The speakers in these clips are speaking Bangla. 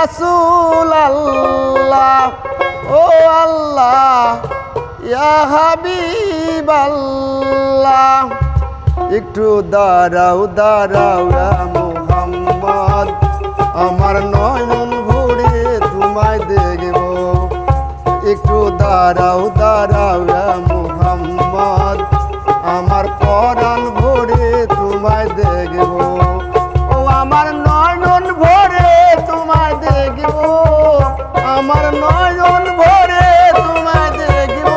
রাসূল আল্লাহ ও আল্লাহ আল্লাহ একটু দাঁড়াও দাঁড়াও মুহাম্মদ, আমার নয়ন ভরে তোমায় দেখব। একটু দাঁড়াও দাঁড়াও মুহাম্মদ, আমার পরাণ ভরে তোমায় দেখব। ও আমার আমার নয়ন ভরে তোমায় দেখব।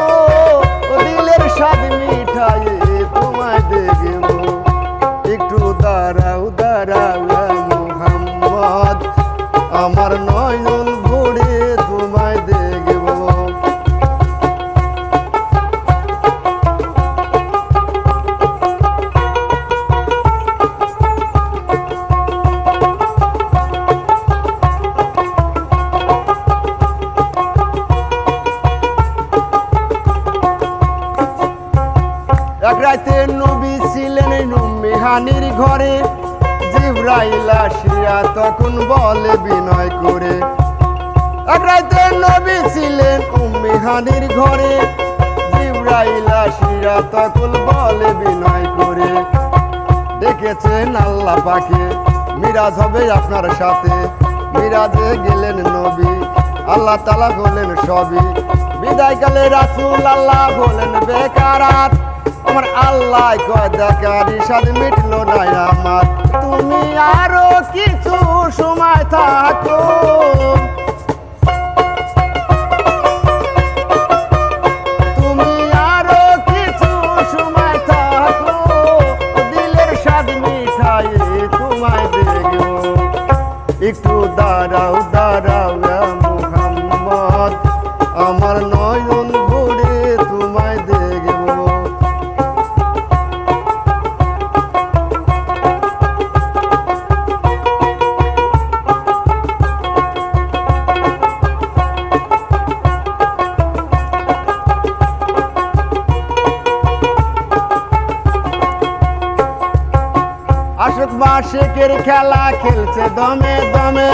দিলের স্বাদ মিঠাই নুমিহানির ঘরে জিব্রাইল আসিয়া তখন বলে বিনয় করে, এক নবী ছিলেন ঘরে। জিব্রাইল আসিয়া তখন বলে বিনয় করে ডেকেছেন আল্লাহ পাকে, মিরাজ হবে আপনার সাথে। মিরাজে গেলেন নবী, আল্লাহ তালা বলেন সবই। বিদায়কালে রাসূল আল্লাহ বলেন বেকারাত। আমার আল্লাহ কয় দেখার ইসাদ মিটলো না আমার। তুমি আরও কিছু সময় থাকো। স্বাদ একটু দাঁড়াও দাঁড়াও। আশোক মাসিকের খেলা খেলছে দমে দমে।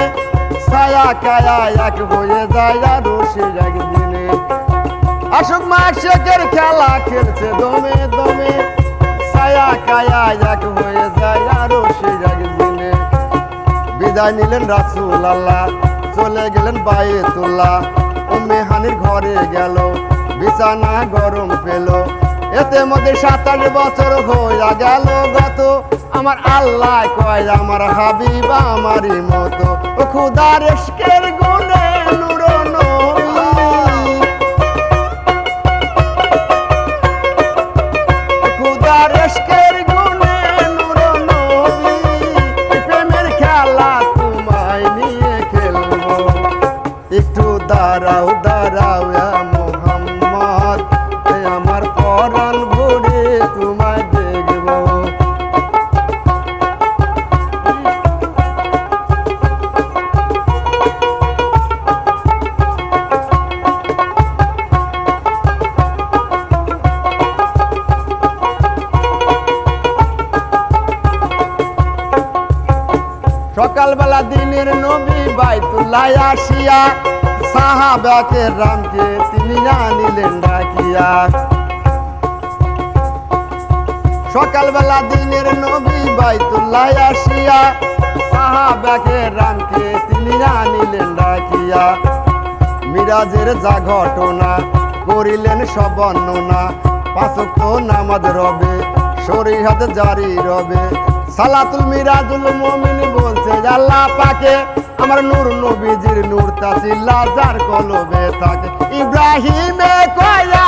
ছায়া কায়া এক বয়ে যায় আরও সে একদিনে। আশোক মাসিকের খেলা খেলছে দমে দমে। ছায়া কায়া এক হয়ে যায় আরও সে একদিনে। বিদায় নিলেন রাসুল আল্লাহ চলে গেলেন বায়েতুল্লাহ। উম্মে হানির ঘরে গেল, বিছানা গরম পেল। এতে মধ্যে আট বছর হইয়া গেল গত। আমার আল্লাহ কয়, আমার হাবিবা আমারই মতো। খুদার গুণে সকালবেলা দিনের নবী বাইতুল্লাহ আসিয়া, সাহাবাকে রামকে তিনি আনিলেন ডাকিয়া। সকালবেলা দিনের নবী বাইতুল্লাহ আসিয়া, সাহাবাকে রামকে তিনি আনিলেন ডাকিয়া। মিরাজের যা ঘটনা, করিলেন সব বর্ণনা। পাঁচক নামাজ রবে শরীহাত জারি রবে। সালাতুল মিরাজুল মুমিন বলছে, আল্লাহ পাকে আমার নূর নবীজির নূর তাসিল্লা যার কলবে থাকে। ইব্রাহিমে কয়া